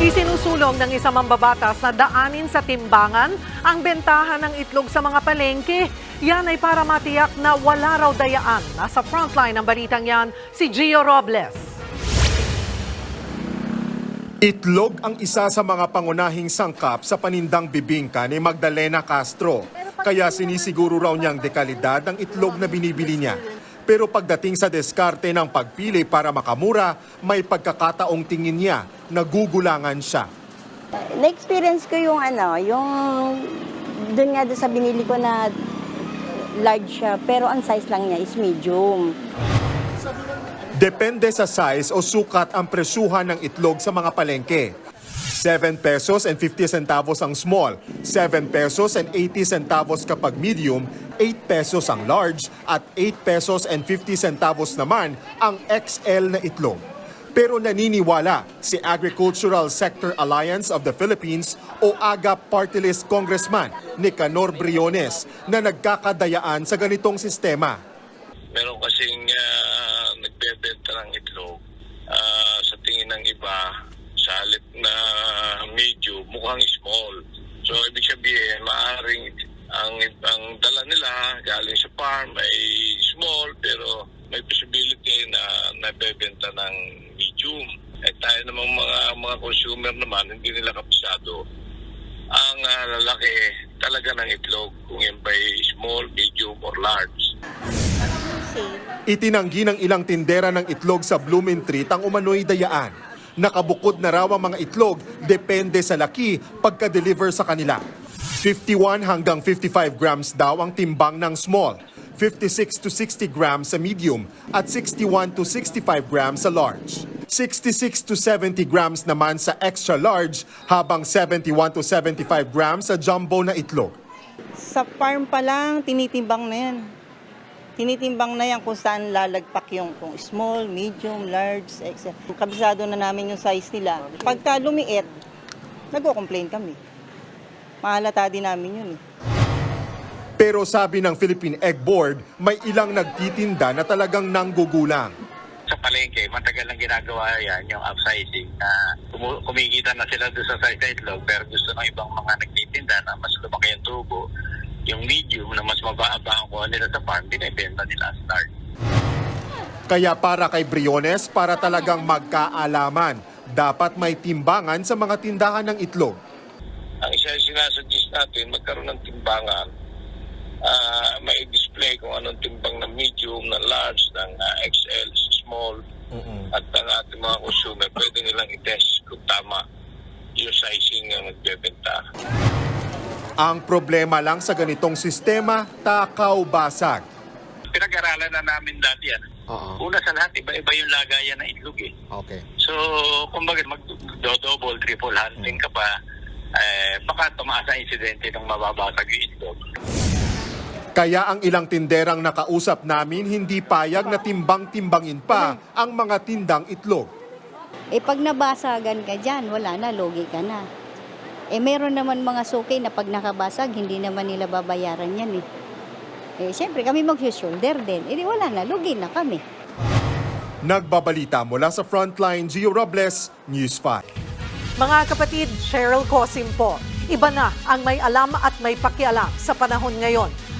Isinusulong ng isang mambabatas na daanin sa timbangan ang bentahan ng itlog sa mga palengke. Yan ay para matiyak na wala raw dayaan. Nasa frontline ng balitang yan, si Gio Robles. Itlog ang isa sa mga pangunahing sangkap sa panindang bibingka ni Magdalena Castro. Kaya sinisiguro raw niyang dekalidad ang itlog na binibili niya. Pero pagdating sa diskarte ng pagpili para makamura, may pagkakataong tingin niya nagugulangan siya. Na-experience ko yung ano, yung doon nga doon sa binili ko na large siya, pero ang size lang niya is medium. Depende sa size o sukat ang presyuhan ng itlog sa mga palengke. 7 pesos and 50 centavos ang small, 7 pesos and 80 centavos kapag medium, 8 pesos ang large at 8 pesos and 50 centavos naman ang XL na itlog. Pero naniniwala si Agricultural Sector Alliance of the Philippines o AGA Party List Congressman Nicanor Briones na nagkakadayaan sa ganitong sistema. meron kasing ah, nagbebenta ng itlog ah, sa tingin ng iba sa halip na medyo mukhang small. So ibig sabihin, maaaring ang, ang dala nila galing sa farm ay small pero may possibility na nabebenta ng medium. Eh tayo namang mga mga consumer naman, hindi nila kapisado ang ah, lalaki talaga ng itlog kung yan ba'y small, medium, or large. Itinanggi ng ilang tindera ng itlog sa Blooming Treat ang umano'y dayaan. Nakabukod na raw ang mga itlog depende sa laki pagka-deliver sa kanila. 51 hanggang 55 grams daw ang timbang ng small, 56 to 60 grams sa medium at 61 to 65 grams sa large. 66 to 70 grams naman sa extra large habang 71 to 75 grams sa jumbo na itlog. Sa farm pa lang, tinitimbang na yan. Tinitimbang na yan kung saan lalagpak yung kung small, medium, large, XL. Kabisado na namin yung size nila. Pagka lumiit, nagko-complain kami. Mahalata din namin yun eh. Pero sabi ng Philippine Egg Board, may ilang nagtitinda na talagang nanggugulang. Sa palengke, matagal lang ginagawa yan, yung upsizing na kumikita na sila doon sa size na itlog pero gusto ng ibang mga nagtitinda na mas lumaki yung tubo, yung medium na mas mababa ang kuha nila sa farm, binibenta nila as large. Kaya para kay Briones, para talagang magkaalaman, dapat may timbangan sa mga tindahan ng itlog. Ang isa yung sinasuggest natin, magkaroon ng timbangan. Ah, may display kung anong timbang ng medium, ng large, ng ah, XL, small, at ang ating mga consumer, pwede nilang i-test kung tama yung sizing na nagbebenta. Ang problema lang sa ganitong sistema, takaw basag. Pinag-aralan na namin dati yan. Una sa lahat, iba-iba yung lagayan ng itlog eh. Okay. So, kumbaga mag-double, triple hunting ka pa, eh, baka tumaas ang insidente ng mababasag yung itlog. Kaya ang ilang tinderang nakausap namin hindi payag na timbang-timbangin pa ang mga tindang itlog. Eh pag nabasagan ka dyan, wala na, logi ka na. Eh meron naman mga suki na pag nakabasag, hindi naman nila babayaran yan eh. Eh syempre kami mag-shoulder din. Eh di wala na, lugi na kami. Nagbabalita mula sa Frontline, Gio Robles, News 5. Mga kapatid, Cheryl Cosim po. Iba na ang may alam at may pakialam sa panahon ngayon.